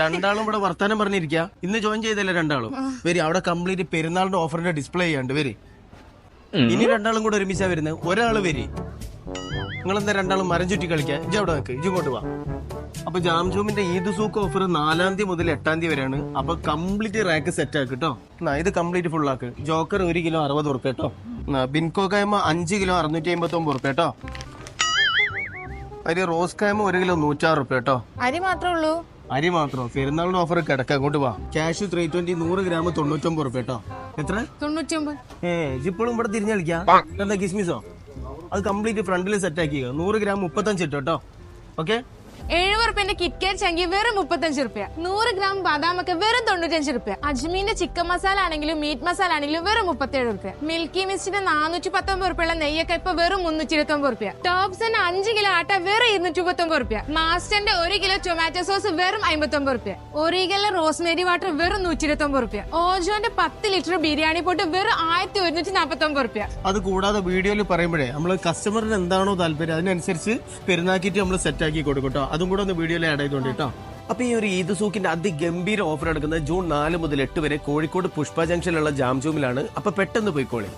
രണ്ടാളും ഇവിടെ വർത്താനം പറഞ്ഞിരിക്ക. ഇന്ന് ജോയിൻ ചെയ്തല്ലേ രണ്ടാളും? വരി അവിടെ കംപ്ലീറ്റ് പെരുന്നാളിന്റെ ഓഫറിന്റെ ഡിസ്പ്ലേ ചെയ്യാണ്ട് വരി. ഇനി രണ്ടാളും കൂടെ ഒരുമിച്ചാ വരുന്നത്. ഒരാൾ വരി. നിങ്ങളെന്താ രണ്ടാളും മരം ചുറ്റി കളിക്കാൻ? ഇജ് അവിടെ നിൽക്ക് ഇജ് ഇങ്ങോട്ട് വാ. അപ്പൊ ജാംജൂമിന്റെ ഈദ് സൂക്ക് ഓഫർ നാലാം തീയതി മുതൽ എട്ടാം തീയതി വരെയാണ്. അപ്പൊ കംപ്ലീറ്റ് റാക്ക് സെറ്റ് ആക്ക് കേട്ടോ ഇത് കംപ്ലീറ്റ് ഫുൾ ആക്ക്. ജോക്കർ ഒരു കിലോ അറുപത് ഉറുപ്പ കേട്ടോ ബിൻകോ കായ്മ അഞ്ച് കിലോ അറുന്നൂറ്റി അമ്പത്തി ഒമ്പത് ഉറുപ്പ കേട്ടോ അരി റോസ് കായ്മ ഒരു കിലോ നൂറ്റാറ് ഉറുപ്പ കേട്ടോ അരി മാത്രമേ ഉള്ളൂ? അരി മാത്രം. പെരുന്നാളിന്റെ ഓഫർ കിടക്ക അങ്ങോട്ട് വാ. ക്യാഷ് ത്രീ ട്വന്റി നൂറ് ഗ്രാം തൊണ്ണൂറ്റൊമ്പത് ഉറുപ്പ കേട്ടോ എത്ര? തൊണ്ണൂറ്റൊമ്പത്. ഏ ഇപ്പോഴും ഇവിടെ തിരിഞ്ഞു കളിക്കാം? എന്താ കിസ്മിസോ? അത് കംപ്ലീറ്റ് ഫ്രണ്ടിൽ സെറ്റ് ആക്കി നൂറ് ഗ്രാം മുപ്പത്തഞ്ച് ഇട്ടോ കേട്ടോ ഓക്കെ? എഴുപത് റുപ്യന്റെ കിറ്റ്കാറ്റ് ചങ്കി വെറും മുപ്പത്തഞ്ച് റുപ്യ നൂറ് ഗ്രാം ബദാമൊക്കെ വെറും തൊണ്ണൂറ്റഞ്ച് റുപ്യ അജ്മീന്റെ ചിക്കൻ മസാല ആണെങ്കിലും മീറ്റ് മസാല ആണെങ്കിലും വെറും മുപ്പത്തേഴ് റുപ്യ മിൽക്കി മിസ്റ്റിന്റെ നാനൂറ്റി പത്തൊമ്പത് റുപ്യുള്ള നെയ്യൊക്കെ ഇപ്പൊ വെറും മുന്നൂറ്റി ഇരുപത്തി ഒമ്പത് റുപ്യ ടോപ്സിന്റെ അഞ്ച് കിലോ ആട്ട വെറും ഇരുന്നൂറ്റി മുപ്പത്തൊമ്പത് റുപ്യ മാസ്റ്ററിന്റെ ഒരു കിലോ ടൊമാറ്റോ സോസ് വെറും അമ്പത്തി ഒമ്പത് റുപ്യ കിലോ റോസ്മേരി വാട്ടർ വെറും നൂറ്റി ഇരുപത്തി ഒമ്പത് റുപ്യ ഓജോന്റെ പത്ത് ലിറ്റർ ബിരിയാണി പോട്ട് വെറും ആയിരത്തി ഒരുന്നൂറ്റി നാൽപ്പത്തി ഒമ്പത് റുപ്യ അത് കൂടാതെ വീഡിയോയിൽ പറയുമ്പോഴേ നമ്മൾ കസ്റ്റമറിന് എന്താണോ താല്പര്യം അതിനനുസരിച്ച് പെരുന്നാക്കിയിട്ട് നമ്മൾ സെറ്റ് ആക്കി കൊടുക്കും അതും കൂടെ ഒന്ന് വീഡിയോയിൽ ആഡ് ചെയ്തോണ്ട് കേട്ടോ അപ്പൊ ഈ ഒരു ഈദ് സൂക്കിന്റെ അതിഗംഭീര ഓഫർ എടുക്കുന്നത് ജൂൺ നാല് മുതൽ എട്ട് വരെ കോഴിക്കോട് പുഷ്പ ജംഗ്ഷനിലുള്ള ജാംജൂമിലാണ് അപ്പൊ പെട്ടെന്ന് പോയിക്കോളി.